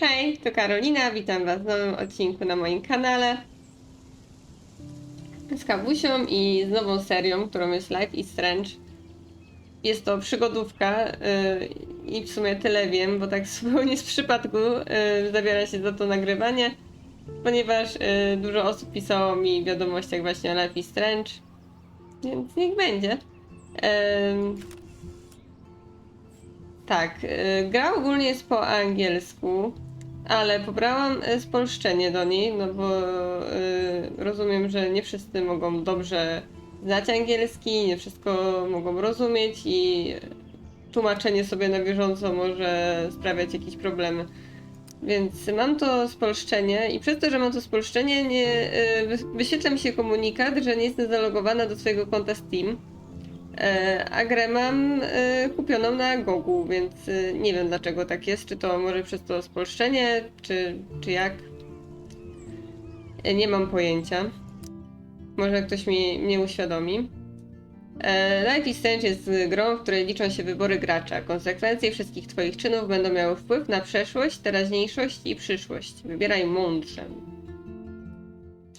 Hej, to Karolina, witam Was w nowym odcinku na moim kanale. Z Kawusią i z nową serią, którą jest Life is Strange. Jest to przygodówka yy, i w sumie tyle wiem, bo tak zupełnie z przypadku yy, zabiera się za to nagrywanie, ponieważ yy, dużo osób pisało mi wiadomościach właśnie o Life is Strange, więc niech będzie. Ym, tak, y, gra ogólnie jest po angielsku, ale pobrałam y, spolszczenie do niej, no bo y, rozumiem, że nie wszyscy mogą dobrze znać angielski, nie wszystko mogą rozumieć i tłumaczenie sobie na bieżąco może sprawiać jakieś problemy. Więc mam to spolszczenie i przez to, że mam to spolszczenie, nie, y, wyświetla mi się komunikat, że nie jestem zalogowana do swojego konta Steam. E, A grę mam e, kupioną na Gogu, więc e, nie wiem dlaczego tak jest. Czy to może przez to spolszczenie, czy, czy jak? Nie mam pojęcia. Może ktoś mi mnie uświadomi. Life is Strange jest grą, w której liczą się wybory gracza. Konsekwencje wszystkich Twoich czynów będą miały wpływ na przeszłość, teraźniejszość i przyszłość. Wybieraj mądrze.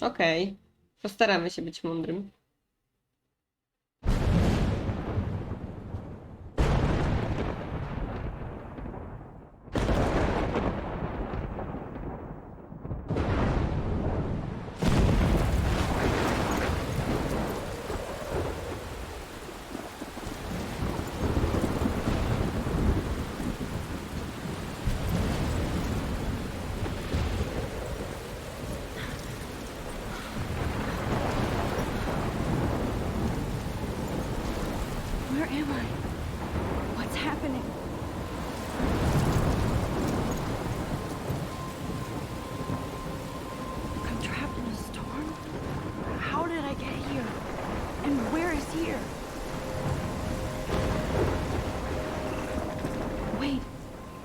Okej. Postaramy się być mądrym. Where am I? What's happening? I'm trapped in a storm? How did I get here? And where is here? Wait,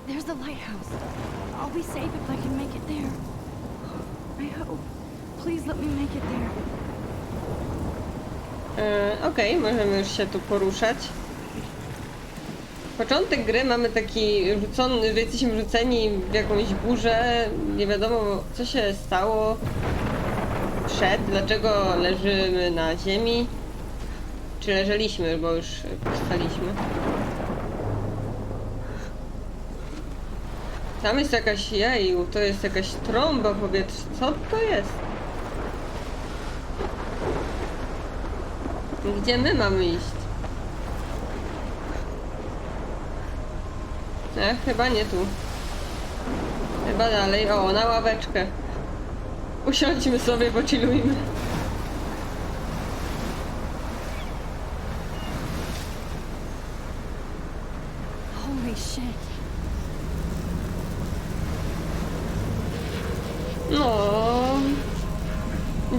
there's the lighthouse. Safe if I can make it there. I hope. Please let me make it there. E, Okej, możemy już się tu poruszać. Początek gry mamy taki rzucony, że jesteśmy rzuceni w jakąś burzę. Nie wiadomo co się stało przed, dlaczego leżymy na ziemi. Czy leżeliśmy, bo już powstaliśmy. Tam jest jakaś jeju, to jest jakaś trąba powietrza. Co to jest? Gdzie my mamy iść? E, chyba nie tu. Chyba dalej. O, na ławeczkę. Usiądźmy sobie, pochillujmy.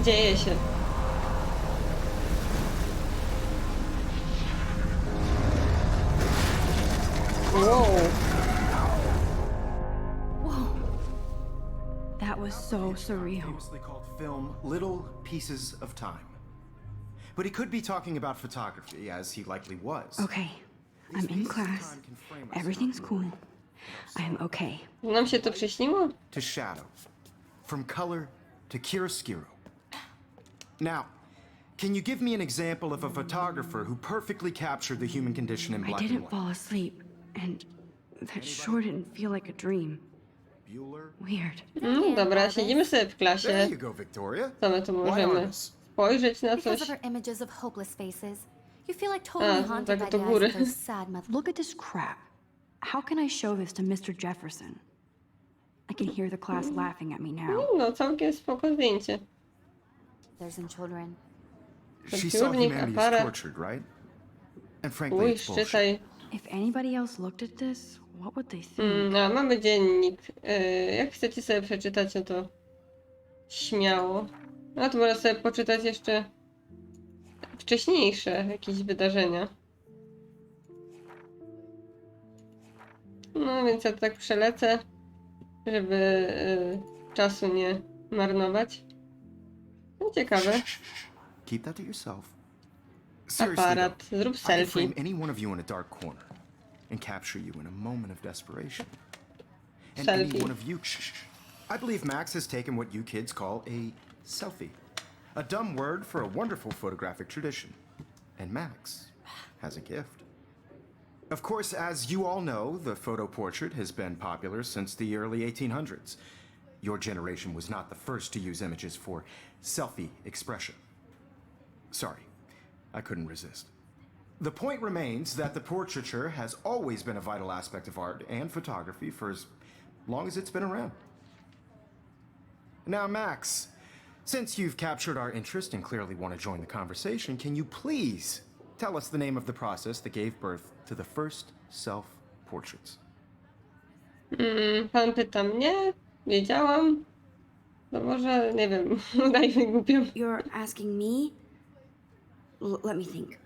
Dzieje się. Wow. Whoa. That was so surreal. famously called film Little Pieces of Time. But he could be talking about photography, as he likely was. Okay, I'm in class. Everything's cool. I am okay. Nam się to przyśniło? To shadow, from color to chiaroscuro. Now, can you give me an example of a photographer who perfectly captured the human condition in I black and didn't white? fall asleep, and that sure didn't feel like a dream. Bueller? Weird. Mm, dobra, siedzimy sobie w There klasie. you go, Victoria. Co my tu Why możemy artists? spojrzeć na Because coś? of her images of hopeless faces. You feel like totally Ah, haunted tak by do the eyes of those sad mothers. Look at this crap. How can I show this to Mr. Jefferson? I can hear the class laughing at me now. No, całkiem spoko zdjęcie. And children. She saw Computernik, humanity aparat. as tortured, right? And frankly, Uj, it's bullshit. czytaj. If anybody else looked at this, what would they think? Mm, a, mamy dziennik. E, jak chcecie sobie przeczytać, no to śmiało. No to można sobie poczytać jeszcze wcześniejsze jakieś wydarzenia. No więc ja to tak przelecę, żeby e, czasu nie marnować. No ciekawe. Keep that to yourself. Seriously, though, Aparat. Zrób I could selfie. frame any one of you in a dark corner and capture you in a moment of desperation. And any Selfie. one of you. Shh, shh. I believe Max has taken what you kids call a selfie. A dumb word for a wonderful photographic tradition. And Max has a gift. Of course, as you all know, the photo portrait has been popular since the early 1800s. Your generation was not the first to use images for selfie expression. Sorry, I couldn't resist. The point remains that the portraiture has always been a vital aspect of art and photography for as long as it's been around. Now, Max, since you've captured our interest and clearly want to join the conversation, can you please tell us the name of the process that gave birth to the first self portraits? Mm, Pan pyta mnie, wiedziałam. No może, nie wiem, udajmy głupią. You're asking me? L- let me think.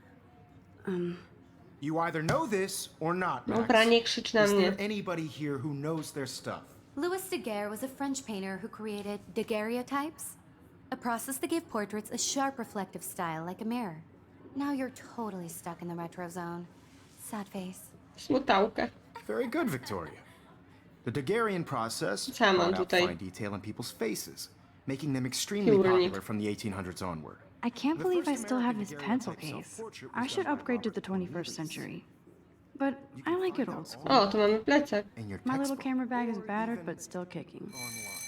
Um, You either know this or not, Max. Dobra, nie krzycz na Is mnie. there anybody here who knows their stuff? Louis Daguerre was a French painter who created daguerreotypes, a process that gave portraits a sharp reflective style like a mirror. Now you're totally stuck in the retro zone. Sad face. Smutałkę. Very good, Victoria. The Daguerrean process Sam brought out tutaj. fine detail in people's faces, making them extremely Piórnik. popular from the 1800s onward. I can't The believe I first still have American his pencil daguerreotype case. self-portrait I should done by upgrade to the Robert 21st century. But I like it old school. O, tu mamy plecak. In your My little textbook. camera bag is battered, but still kicking. online.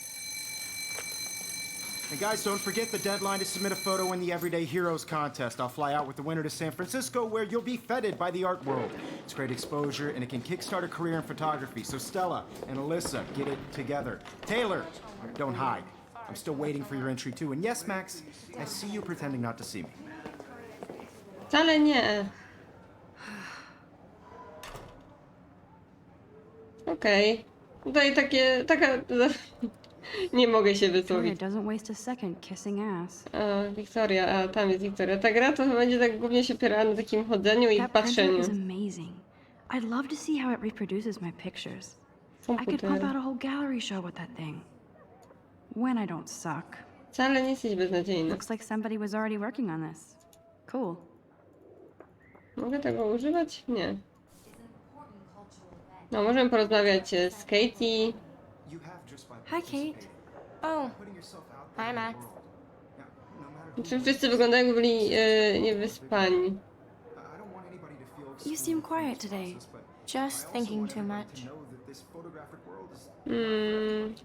And guys, don't forget the deadline to submit a photo in the Everyday Heroes contest. I'll fly out with the winner to San Francisco, where you'll be feted by the art world. It's great exposure, and it can kickstart a career in photography. So Stella and Alyssa, get it together. Taylor, don't hide. I'm still waiting for your entry too. And yes, Max, I see you pretending not to see me. Okej. Tutaj takie, taka... Nie mogę się Victoria wysłowić. doesn't waste a second kissing ass. A, Wiktoria, a tam jest Wiktoria. Ta gra to będzie tak głównie się opierała na takim chodzeniu i That printer patrzeniu. is amazing. I'd love to see how it reproduces my pictures. I could pump Komputer. out a whole gallery show with that thing. When I don't suck. Wcale nie jesteś beznadziejny. Looks like somebody was already working on this. Cool. Mogę tego używać? Nie. No, możemy porozmawiać e, z Katie. You have just by Hi, Kate. Oh, putting yourself out there hi, in the Max. world. Now, no matter who Czy you wszyscy are, wyglądają jakby byli e, niewyspani? I don't want anybody to feel You excluded seem from quiet this today. process, but I Just also thinking want too everybody much. to know that this photographic world is- Mm,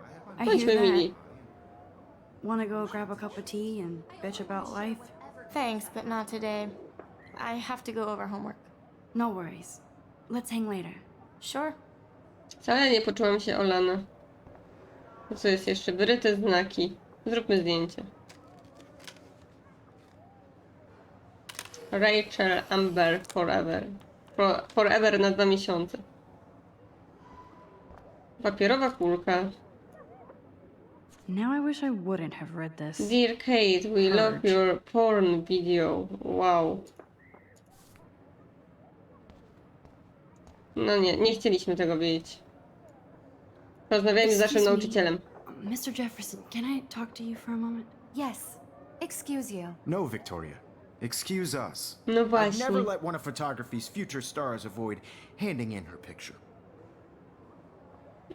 I have my I hear that. mili. Wanna go grab a cup of tea and bitch about life? Thanks, but not today. I have to go over homework. No worries. Let's hang later. Sure. Wcale nie poczułam się olana. Co jest jeszcze? Wyryte znaki. Zróbmy zdjęcie. Rachel Amber Forever. For, forever na dwa miesiące. Papierowa kulka. Now I wish I wouldn't have read this. Dear Kate, we love your porn video. Wow. No nie, nie chcieliśmy tego wiedzieć. Rozmawiajmy z naszym Excuse me. nauczycielem. Mr. Jefferson, can I talk to you for a moment? Yes. Excuse you. No, Victoria. Excuse us. No I'd właśnie. never let one of photography's future stars avoid handing in her picture.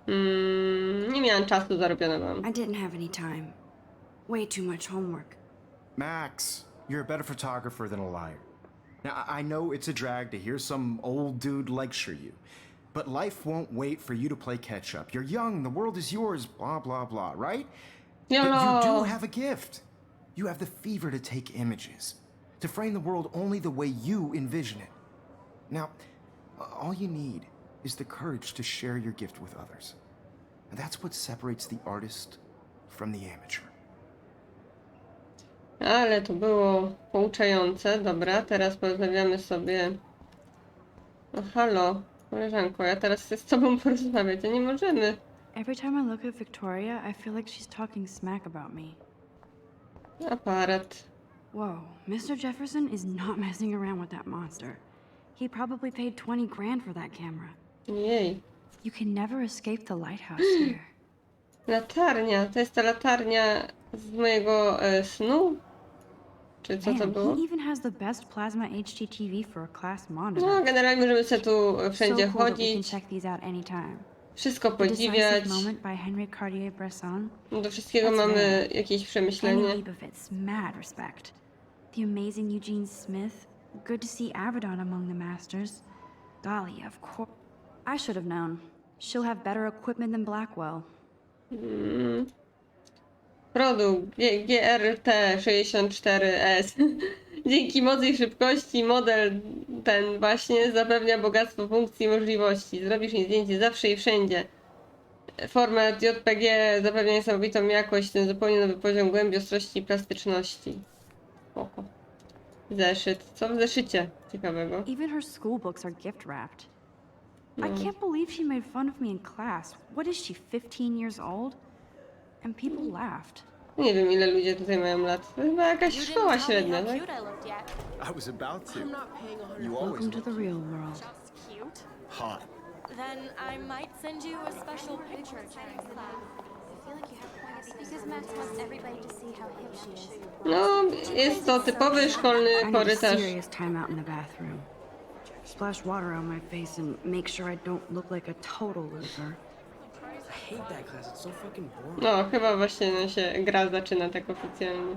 Mm, nie miałam czasu zarobionego. I didn't have any time. Way too much homework. Max, you're a better photographer than a liar. Now, I- know it's a drag to hear some old dude lecture you, but life won't wait for you to play catch up. You're young, the world is yours, blah, blah, blah, right? But you do have a gift. You have the fever to take images, to frame the world only the way you envision it. Now, all you need is the courage to share your gift with others. And that's what separates the artist from the amateur. Ale to było pouczające. Dobra, teraz porozmawiamy sobie. No halo, koleżanko, ja teraz chcę z tobą porozmawiać, a nie możemy. Every time I look at Victoria, I feel like she's talking smack about me. Aparat. Whoa, Mr. Jefferson is not messing around with that monster. He probably paid 20 grand for that camera. Jej. You can never escape the lighthouse here. Latarnia. To jest ta latarnia z mojego e, snu? Czy co to było? he even has the best plasma HDTV for a class monitor. No, generalnie możemy sobie tu wszędzie so cool that we can chodzić. check these out anytime. wszystko The podziwiać. decisive moment by Henry Cartier-Bresson. Do wszystkiego That's mamy jakieś przemyślenie. mad respect. The amazing Eugene Smith. Good to see Abaddon among the masters. Golly, of course. I should have known. She'll have better equipment than Blackwell. Produkt G- GRT64S. Dzięki mocy i szybkości model ten właśnie zapewnia bogactwo funkcji i możliwości. Zrobisz mi zdjęcie zawsze i wszędzie. Format JPG zapewnia niesamowitą jakość, ten zupełnie nowy poziom głębi, ostrości i plastyczności. Spoko. Zeszyt. Co w zeszycie ciekawego? Even her school books are gift wrapped. I No. can't believe she made fun of me in class. What is she, 15 years old? And people laughed. Nie wiem ile ludzie tutaj mają lat. To chyba jakaś szkoła średnia, tak? I looked yet. I was about to. I'm not paying a hundred. You always Welcome to the real world. Just cute. hot. Then I might send you a special picture. Because Max wants everybody to see how hip she is. No, jest to typowy szkolny I need a korytarz. serious time out in the bathroom. Splash water on my face and make sure I don't look like a total loser. No, chyba właśnie no, się gra zaczyna tak oficjalnie.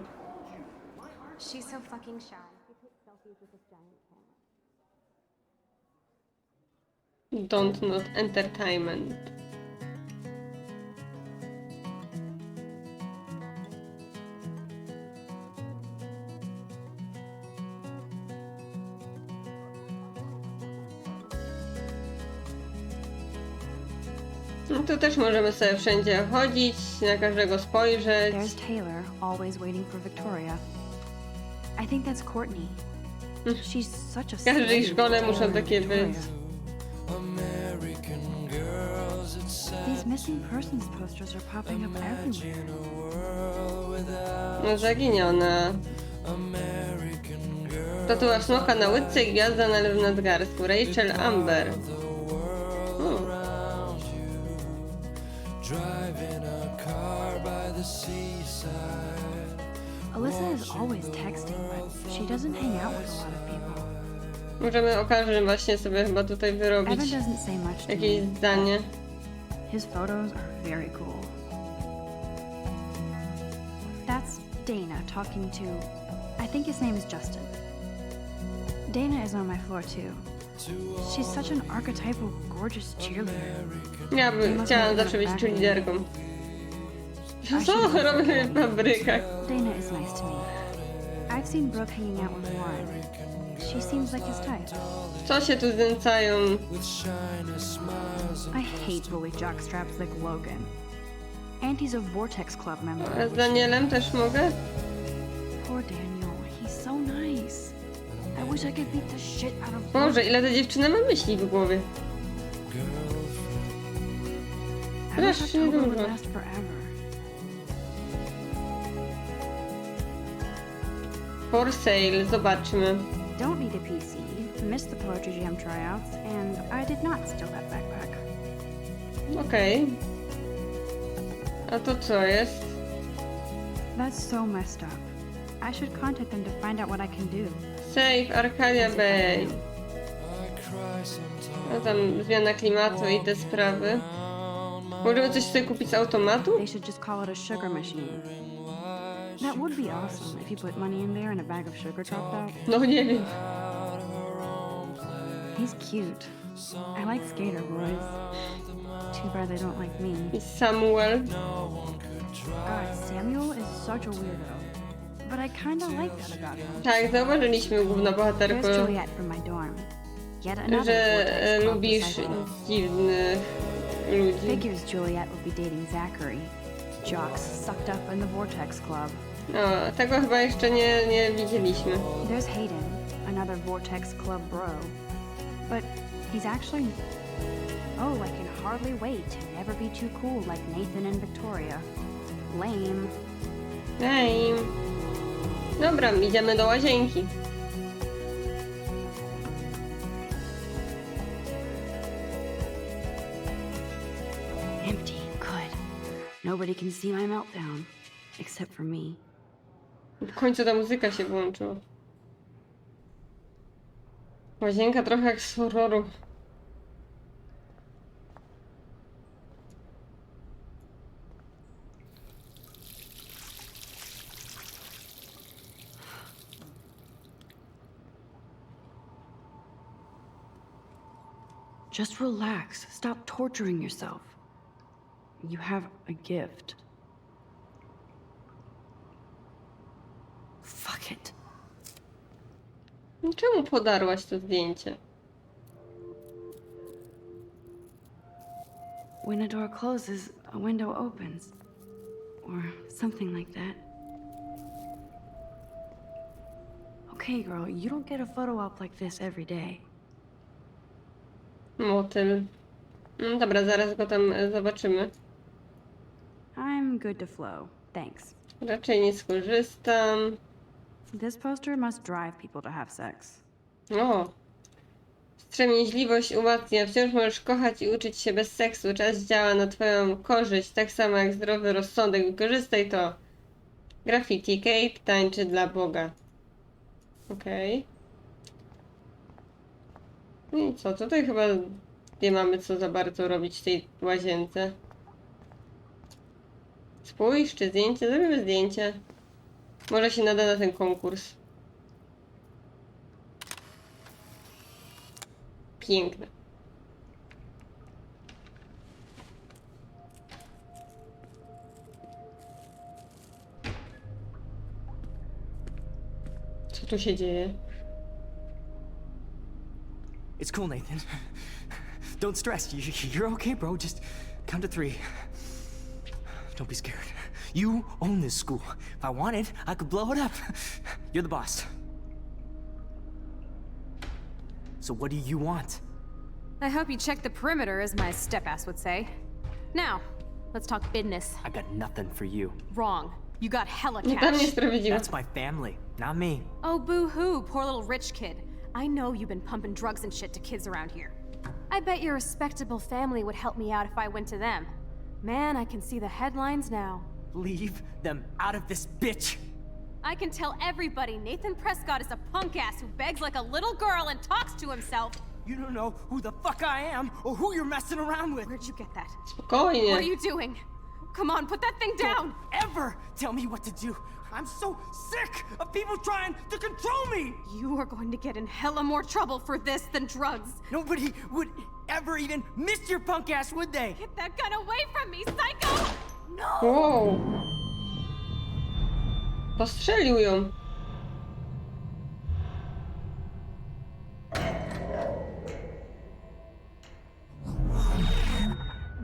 She's so fucking shy. Don't not entertainment. Tu też możemy sobie wszędzie chodzić, na każdego spojrzeć. There's Taylor, always waiting for Victoria. I think that's Courtney. She's such a W każdej szkole muszą takie być. These missing persons posters are popping up everywhere. No zaginiona. Tatuaż smoka na łydce i gwiazda na lewym nadgarstku. Rachel Amber. Alyssa is always texting, but she doesn't hang out with a lot of people. Możemy o właśnie sobie chyba tutaj wyrobić Evan doesn't say much to jakieś me. zdanie. His photos are very cool. That's Dana talking to. I think his name is Justin. Dana is on my floor too. She's such an archetypal, gorgeous cheerleader. Ja bym chciałam zawsze być liderką. Co robię w fabrykach? Dana is nice to me. I've seen Brooke hanging out with Warren. She seems like his type. Co się tu znęcają? I hate bully jockstraps like Logan. And he's a Vortex Club member. A z Danielem też mogę? Poor Daniel, wish I could beat the shit out of Boże, ile ta dziewczyna ma myśli w głowie. I wish strasznie October would dużo. last forever. For sale, zobaczmy. Don't need a PC, missed the Poetry Jam tryouts, and I did not steal that backpack. Okej. A to co jest? That's so messed up. I should contact them to find out what I can do. Save Arcadia Bay. No tam zmiana klimatu i te sprawy. Możemy coś sobie kupić z automatu? They should just call it a sugar machine. That would be awesome if you put money in there and a bag of sugar dropped out. No nie wiem. He's cute. I like skater boys. Too bad they don't like me. Samuel. God, Samuel is such a weirdo. But I kinda like that about him. Tak, zauważyliśmy główną bohaterko, There's Juliet from my dorm. Yet another że Vortex lubisz disciple. dziwnych ludzi. Figures Juliet will be dating Zachary. Jocks sucked up in the Vortex Club. No, tego chyba jeszcze nie, nie widzieliśmy. There's Hayden, another Vortex Club bro. But he's actually. Oh, I can hardly wait to never be too cool like Nathan and Victoria. Lame. Ej. Dobra, idziemy do łazienki. Empty. Good. Nobody can see my meltdown. Except for me. W końcu ta muzyka się włączyła. Łazienka trochę jak z horroru. Just relax. Stop torturing yourself. You have a gift. Fuck it. Czemu podarłaś to zdjęcie? When a door closes, a window opens. Or something like that. Okay, girl, you don't get a photo op like this every day. Motyl. No dobra, zaraz go tam e, zobaczymy. I'm good to flow. Thanks. Raczej nie skorzystam. This poster must drive people to have sex. O! Wstrzemięźliwość umacnia. Wciąż możesz kochać i uczyć się bez seksu. Czas działa na twoją korzyść, tak samo jak zdrowy rozsądek. Wykorzystaj to. Graffiti Kate tańczy dla Boga. Okej. No i co? Tutaj chyba nie mamy co za bardzo robić w tej łazience. Spójrz, czy zdjęcie? Zrobimy zdjęcie. Może się nada na ten konkurs. Piękne. Co tu się dzieje? It's cool, Nathan. Don't stress. You- You're okay, bro. Just count to three. Don't be scared. You own this school. If I wanted, I could blow it up. You're the boss. So what do you want? I hope you check the perimeter, as my step-ass would say. Now, let's talk business. I got nothing for you. Wrong. You got hella cash. That's my family, not me. Oh, boo-hoo, poor little rich kid. I know you've been pumping drugs and shit to kids around here. I bet your respectable family would help me out if I went to them. Man, I can see the headlines now. Leave them out of this bitch. I can tell everybody Nathan Prescott is a punk ass who begs like a little girl and talks to himself. You don't know who the fuck I am or who you're messing around with. Where'd you get that? Spokojnie. What are you doing? Come on, put that thing down! Ever tell me what to do. I'm so sick of people trying to control me. You are going to get in hella more trouble for this than drugs. Nobody would ever even miss your punk ass, would they? Get that gun away from me, psycho! No! Wow. Postrzelił ją.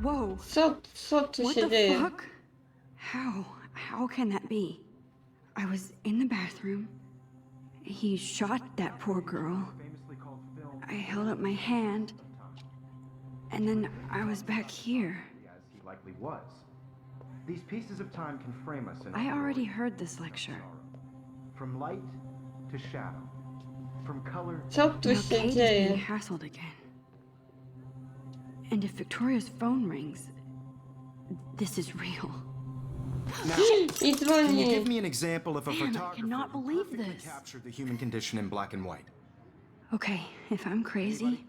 Whoa. Co, co tu What się the dzieje? fuck? How? How can that be? I was in the bathroom. He shot that poor girl. I held up my hand. And then I was back here. As he likely was. These pieces of time can frame us in I already heard this lecture. from light to shadow, from color Co tu Now Kate is being hassled again. And if Victoria's phone rings, this is real. I can you dzwoni. give me an example of a Man, I photographer cannot who believe perfectly this. captured the human condition in black and white? Okay, if I'm crazy,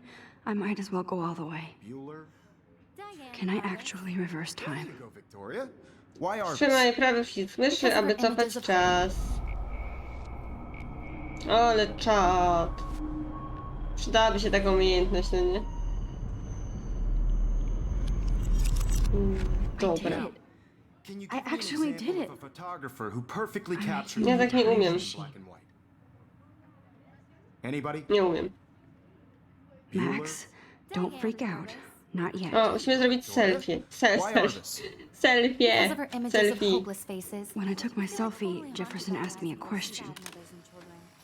I might as well go all the way. Bueller? Can I actually reverse There time? you go, Victoria. Why are Trzymaj prawy przycisk myszy, aby cofać czas. Ale czad. Przydałaby się taka umiejętność, no nie? Mm, Dobra. Can you I give me an actually example did of a photographer who perfectly captured Ja the tak nie umiem. in black and white? Anybody? Nie umiem. Bueller? Max, don't freak out. Not yet. O, musimy zrobić selfie. Sel, Why sel, artists? selfie. Of her images of Selfie. hopeless faces. When I took my selfie, Jefferson asked me a question.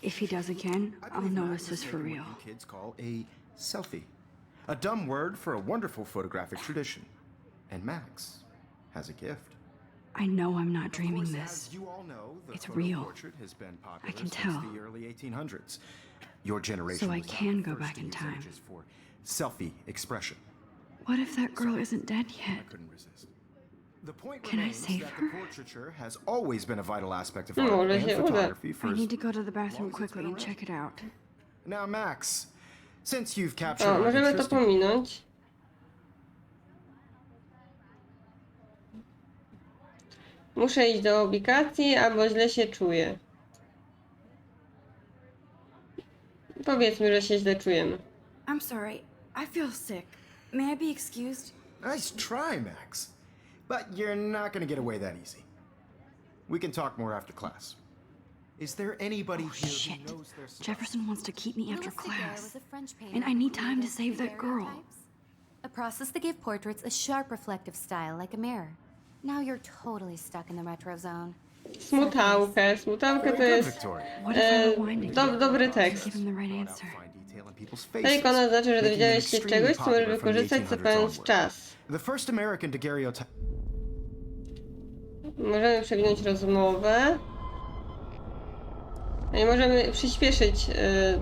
If he does again, I I'll believe know this is for taken real. What you kids call a selfie. A dumb word for a wonderful photographic tradition. And Max has a gift. I know I'm not dreaming course, this. As you all know, the It's real. portrait has been popular I can since tell. the early 1800s. Your generation So I can go back in time. for selfie expression. What if that girl isn't dead yet? I yet? couldn't resist. The point Can I remains save that her? the portraiture has always been a vital aspect of No, art ale and photography for I need to go to the bathroom long as it's quickly and check it out. Now, Max, since you've captured O, our możemy to interest, pominąć. Muszę iść do ubikacji, albo źle się czuję. Powiedzmy, że się źle czujemy. I'm sorry. I feel sick. May I be excused? Nice try, Max. But you're not gonna get away that easy. We can talk more after class. Is there anybody here Shit. who knows their stuff? Jefferson wants to keep me after class. And I need time to save that girl. A process that gave portraits a sharp reflective style like a mirror. Now you're totally stuck in the retro zone. Smutałkę. Smutałkę to jest. What if I e, it? do, dobry Give tekst. him the right answer. People's Ta faces, ikona znaczy, że dowiedziałeś się czegoś, co możesz wykorzystać 1800s zapewniając onward. czas. The first American daguerreotype. Możemy przewinąć rozmowę. No i możemy przyspieszyć y,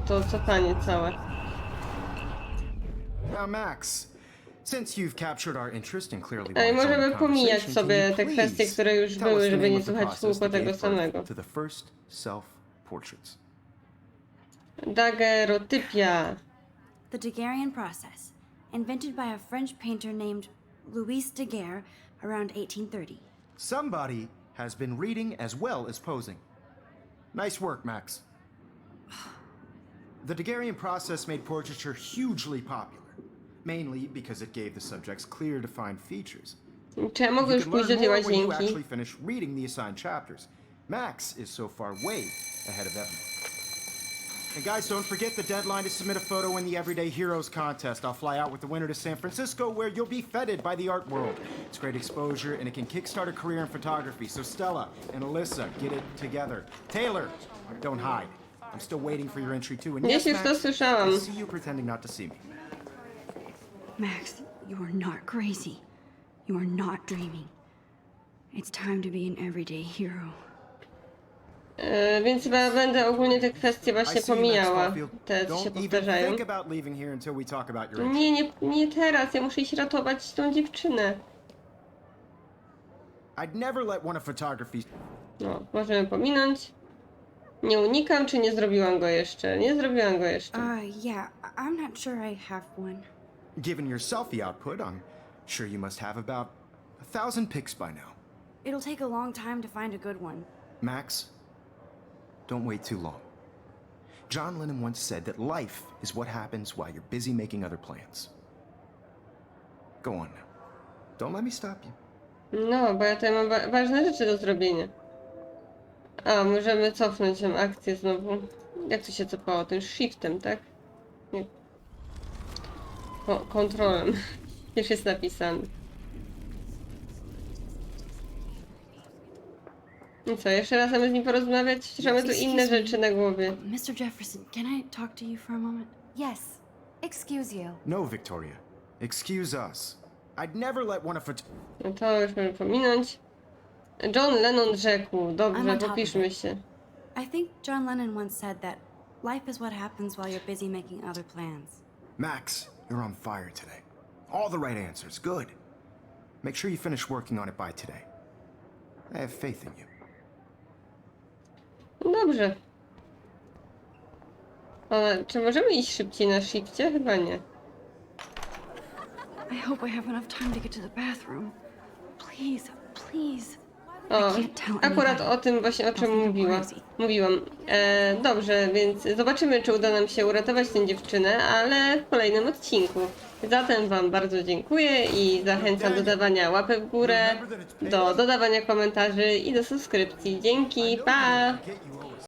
to cofanie całe. Now, Max, since you've captured our interest and clearly No i możemy pomijać conversation, sobie te kwestie, please które już tell były, us the żeby nie słuchać w process kółko tego samego. To the first self-portraits. Daguerreotypia. The Daguerrean process, invented by a French painter named Louis Daguerre around 1830. Somebody has been reading as well as posing. Nice work, Max. The Daguerrean process made portraiture hugely popular, mainly because it gave the subjects clear, defined features. You już can learn more when you łazienki? actually finish reading the assigned chapters. Max is so far way ahead of everyone. And guys, don't forget the deadline to submit a photo in the Everyday Heroes contest. I'll fly out with the winner to San Francisco, where you'll be feted by the art world. It's great exposure, and it can kickstart a career in photography. So Stella and Alyssa, get it together. Taylor, don't hide. I'm still waiting for your entry too. And yes, już to Max, słyszałam. I see you pretending not to see me. Max, you are not crazy. You are not dreaming. It's time to be an everyday hero. E, więc chyba będę ogólnie te kwestie właśnie pomijała. Te, co się Don't even powtarzają. think about leaving here until we talk about your entry. Nie, nie, nie teraz. Ja muszę iść ratować tą dziewczynę. I'd never let one of photography's No, możemy pominąć. Nie unikam, czy nie zrobiłam go jeszcze? Nie zrobiłam go jeszcze. Uh, yeah, I- I'm not sure I have one. Given your selfie output, I'm sure you must have about a thousand pics by now. It'll take a long time to find a good one. Max, don't wait too long. John Lennon once said that life is what happens while you're busy making other plans. Go on now. Don't let me stop you. No, bo ja tutaj mam wa- ważne rzeczy do zrobienia. A, możemy cofnąć tę akcję znowu. Jak to się cofało? Tym shiftem, tak? Nie. Ko kontrolem. Już jest napisany. I co, jeszcze raz mamy z nim porozmawiać? Przecież mamy tu inne rzeczy na głowie. Mr. Jefferson, can I talk to you for a moment? Yes. Excuse you. No, Victoria. Excuse us. I'd never let one of No to już możemy pominąć. John Lennon rzekł. Dobrze, popiszmy się. I think John Lennon once said that life is what happens while you're busy making other plans. Max, you're on fire today. All the right answers. Good. Make sure you finish working on it by today. I have faith in you. Dobrze. Ale czy możemy iść szybciej na shifcie? Chyba nie. I hope I have enough time to get to the bathroom. Please, please. O, akurat o tym właśnie o czym mówiła. Mówiłam. E, dobrze, więc zobaczymy, czy uda nam się uratować tę dziewczynę, ale w kolejnym odcinku. Zatem Wam bardzo dziękuję i zachęcam do dawania łapek w górę, do dodawania komentarzy i do subskrypcji. Dzięki, pa!